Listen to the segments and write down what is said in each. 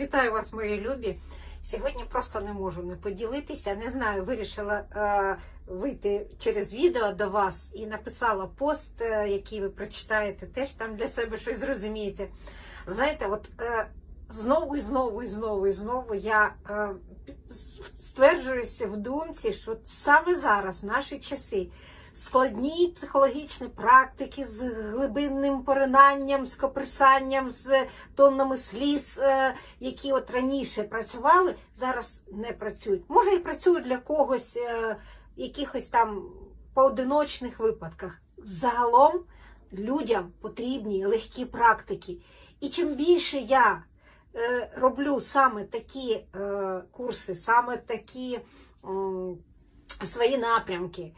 Вітаю вас, мої любі. Сьогодні просто не можу не поділитися. Не знаю, вирішила е, вийти через відео до вас і написала пост, е, який ви прочитаєте, теж там для себе щось зрозумієте. Знаєте, от е, знову і знову і знову і знову я е, стверджуюся в думці, що саме зараз, в наші часи, складні психологічні практики з глибинним поринанням, з коприсанням, з тоннами сліз, е, які от раніше працювали, зараз не працюють. Може і працюють для когось е, якихось там поодиночних випадках. Загалом людям потрібні легкі практики. І чим більше я е, роблю саме такі курси, саме такі свої напрямки,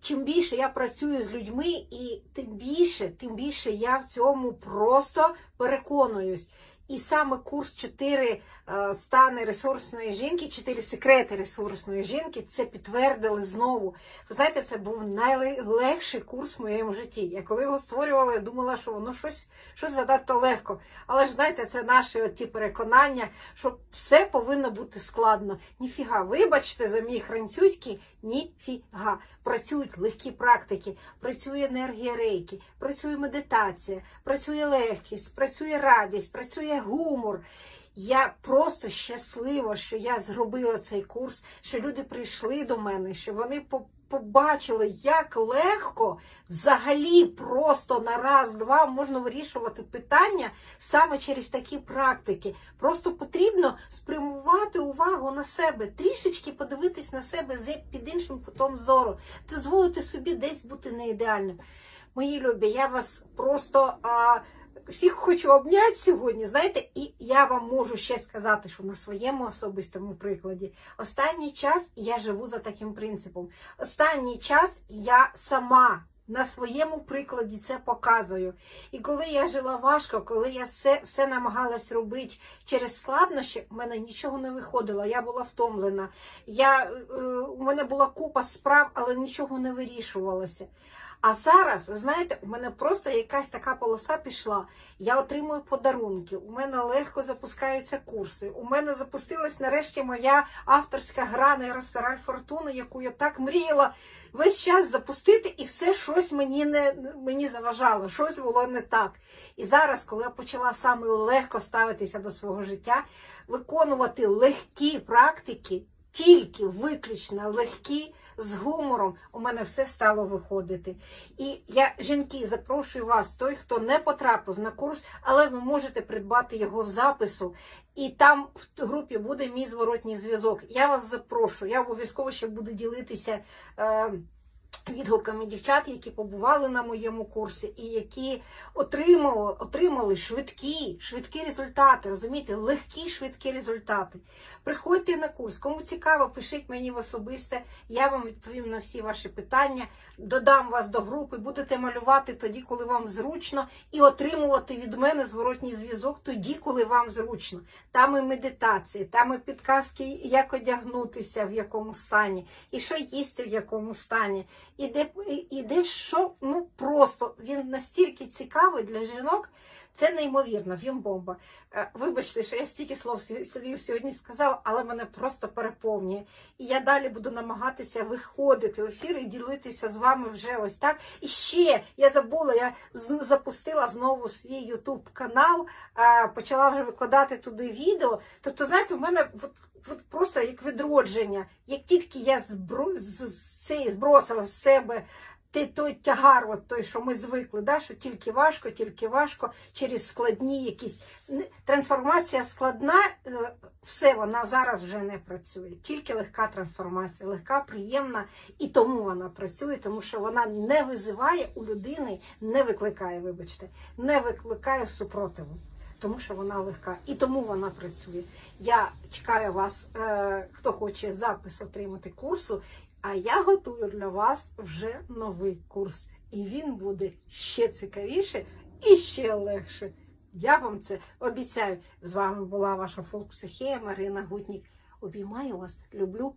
чим більше я працюю з людьми, і тим більше, тим більше я в цьому просто переконуюсь. І саме курс 4 е, стани ресурсної жінки, 4 секрети ресурсної жінки, це підтвердили знову. Знаєте, це був найлегший курс в моєму житті. Я коли його створювала, я думала, що воно щось, щось задато легко. Але ж знаєте, це наші ті переконання, що все повинно бути складно. Ніфіга, вибачте за мій французький, ніфіга. Працюють легкі практики, працює енергія рейки, працює медитація, працює легкість, працює радість, працює гумор. Я просто щаслива, що я зробила цей курс, що люди прийшли до мене, що вони побачили, як легко взагалі просто на раз-два можна вирішувати питання саме через такі практики. Просто потрібно спрямувати увагу на себе, трішечки подивитись на себе під іншим кутом зору, дозволити собі десь бути не ідеальним. Мої любі, я вас просто. А, всіх хочу обняти сьогодні, знаєте, і я вам можу ще сказати, що на своєму особистому прикладі останній час я живу за таким принципом. Останній час я сама на своєму прикладі це показую. І коли я жила важко, коли я все, все намагалась робити через складнощі, в мене нічого не виходило. Я була втомлена. Я, е, у мене була купа справ, але нічого не вирішувалося. А зараз, ви знаєте, у мене просто якась така полоса пішла. Я отримую подарунки, у мене легко запускаються курси. У мене запустилась нарешті моя авторська гра на нейроспіраль фортуни, яку я так мріяла весь час запустити, і все щось мені не мені заважало, щось було не так. І зараз, коли я почала саме легко ставитися до свого життя, виконувати легкі практики, тільки виключно легкі, з гумором, у мене все стало виходити. І я, жінки, запрошую вас, той, хто не потрапив на курс, але ви можете придбати його в запису. І там в групі буде мій зворотній зв'язок. Я вас запрошую. Я обов'язково ще буду ділитися. Е, Відгуками дівчат, які побували на моєму курсі, і які отримали, отримали швидкі, швидкі результати, розумієте, легкі швидкі результати. Приходьте на курс. Кому цікаво, пишіть мені в особисте, я вам відповім на всі ваші питання, додам вас до групи, будете малювати тоді, коли вам зручно, і отримувати від мене зворотній зв'язок тоді, коли вам зручно. Там і медитації, там і підказки, як одягнутися, в якому стані, і що їсти в якому стані. І де, і де що, ну просто він настільки цікавий для жінок, це неймовірно, він бомба. Е, Вибачте, що я стільки слов сьогодні сказала, але мене просто переповнює. І я далі буду намагатися виходити в ефір і ділитися з вами вже ось так. І ще я забула, я запустила знову свій YouTube канал, е, почала вже викладати туди відео. Тобто, знаєте, у мене от, от просто як відродження. Як тільки я збро... з, цієї збросила з себе ти той тягар, от той, що ми звикли, да, що тільки важко, тільки важко, через складні якісь трансформація складна, е, все вона зараз вже не працює. Тільки легка трансформація, легка, приємна, і тому вона працює, тому що вона не визиває у людини, не викликає, вибачте, не викликає супротиву. Тому що вона легка і тому вона працює. Я чекаю вас, е, хто хоче запис отримати курсу. А я готую для вас вже новий курс, і він буде ще цікавіше і ще легше. Я вам це обіцяю. З вами була ваша фолк-психія Марина Гутнік. Обіймаю вас, люблю,